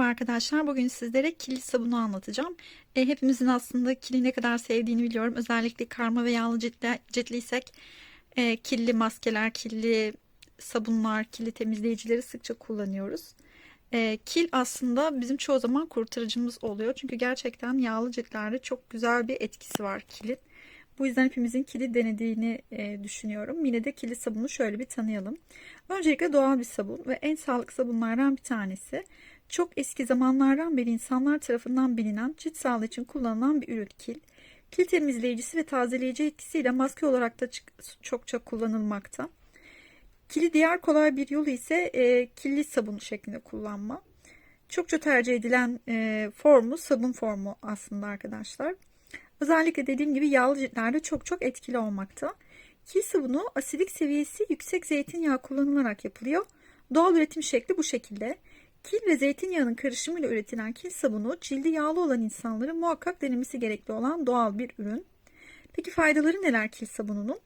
arkadaşlar. Bugün sizlere kili sabunu anlatacağım. E, hepimizin aslında kili ne kadar sevdiğini biliyorum. Özellikle karma ve yağlı ciltli, ciltliysek e, kirli maskeler, kirli sabunlar, kirli temizleyicileri sıkça kullanıyoruz. E, kil aslında bizim çoğu zaman kurtarıcımız oluyor. Çünkü gerçekten yağlı ciltlerde çok güzel bir etkisi var kilin. Bu yüzden hepimizin kili denediğini e, düşünüyorum. Yine de kili sabunu şöyle bir tanıyalım. Öncelikle doğal bir sabun ve en sağlıklı sabunlardan bir tanesi. Çok eski zamanlardan beri insanlar tarafından bilinen cilt sağlığı için kullanılan bir ürün kil. Kil temizleyicisi ve tazeleyici etkisiyle maske olarak da çokça kullanılmakta. Kili diğer kolay bir yolu ise e, killi sabun şeklinde kullanma. Çokça tercih edilen e, formu sabun formu aslında arkadaşlar. Özellikle dediğim gibi yağlı ciltlerde çok çok etkili olmakta. Kil sabunu asidik seviyesi yüksek zeytinyağı kullanılarak yapılıyor. Doğal üretim şekli bu şekilde. Kil ve zeytinyağının karışımıyla üretilen kil sabunu cildi yağlı olan insanların muhakkak denemesi gerekli olan doğal bir ürün. Peki faydaları neler kil sabununun?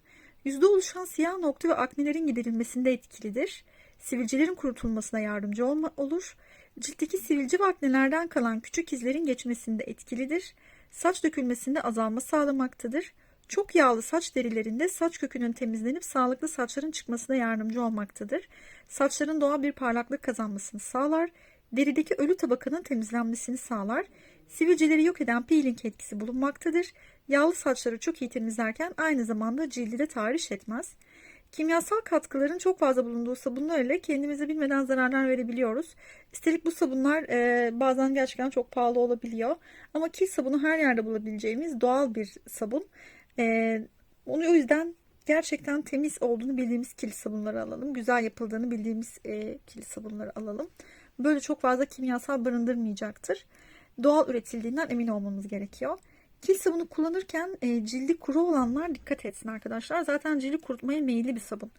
Yüzde oluşan siyah nokta ve aknelerin giderilmesinde etkilidir. Sivilcelerin kurutulmasına yardımcı olma, olur. Ciltteki sivilce ve aknelerden kalan küçük izlerin geçmesinde etkilidir. Saç dökülmesinde azalma sağlamaktadır. Çok yağlı saç derilerinde saç kökünün temizlenip sağlıklı saçların çıkmasına yardımcı olmaktadır. Saçların doğal bir parlaklık kazanmasını sağlar. Derideki ölü tabakanın temizlenmesini sağlar. Sivilceleri yok eden peeling etkisi bulunmaktadır. Yağlı saçları çok iyi temizlerken aynı zamanda cildi de tahriş etmez. Kimyasal katkıların çok fazla bulunduğu sabunlar ile kendimize bilmeden zararlar verebiliyoruz. Üstelik bu sabunlar e, bazen gerçekten çok pahalı olabiliyor. Ama kil sabunu her yerde bulabileceğimiz doğal bir sabun. E, onu o yüzden gerçekten temiz olduğunu bildiğimiz kil sabunları alalım. Güzel yapıldığını bildiğimiz e, kil sabunları alalım. Böyle çok fazla kimyasal barındırmayacaktır. Doğal üretildiğinden emin olmamız gerekiyor. Kil sabunu kullanırken e, cildi kuru olanlar dikkat etsin arkadaşlar. Zaten cildi kurutmaya meyilli bir sabun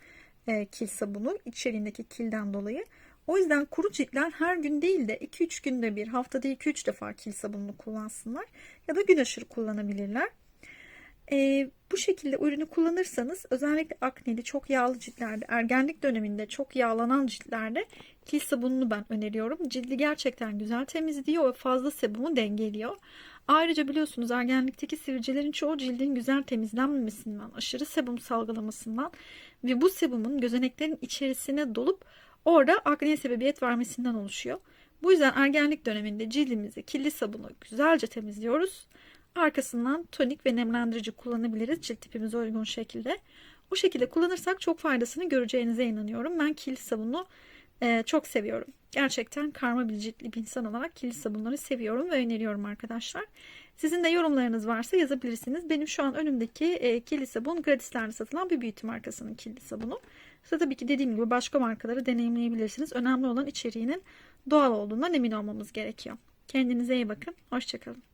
e, kil sabunu içeriğindeki kilden dolayı. O yüzden kuru ciltler her gün değil de 2-3 günde bir haftada 2-3 defa kil sabununu kullansınlar. Ya da gün aşırı kullanabilirler. E, bu şekilde ürünü kullanırsanız özellikle akneli çok yağlı ciltlerde ergenlik döneminde çok yağlanan ciltlerde kil sabununu ben öneriyorum. Cildi gerçekten güzel temizliyor ve fazla sebumu dengeliyor. Ayrıca biliyorsunuz ergenlikteki sivilcelerin çoğu cildin güzel temizlenmemesinden, aşırı sebum salgılamasından ve bu sebumun gözeneklerin içerisine dolup orada akneye sebebiyet vermesinden oluşuyor. Bu yüzden ergenlik döneminde cildimizi kirli sabunu güzelce temizliyoruz. Arkasından tonik ve nemlendirici kullanabiliriz cilt tipimize uygun şekilde. O şekilde kullanırsak çok faydasını göreceğinize inanıyorum. Ben kirli sabunu e, çok seviyorum. Gerçekten karma bir ciltli bir insan olarak kirli sabunları seviyorum ve öneriyorum arkadaşlar. Sizin de yorumlarınız varsa yazabilirsiniz. Benim şu an önümdeki e, kirli sabun gratislerde satılan bir beauty markasının kirli sabunu. Size tabii ki dediğim gibi başka markaları deneyimleyebilirsiniz. Önemli olan içeriğinin doğal olduğundan emin olmamız gerekiyor. Kendinize iyi bakın. Hoşçakalın.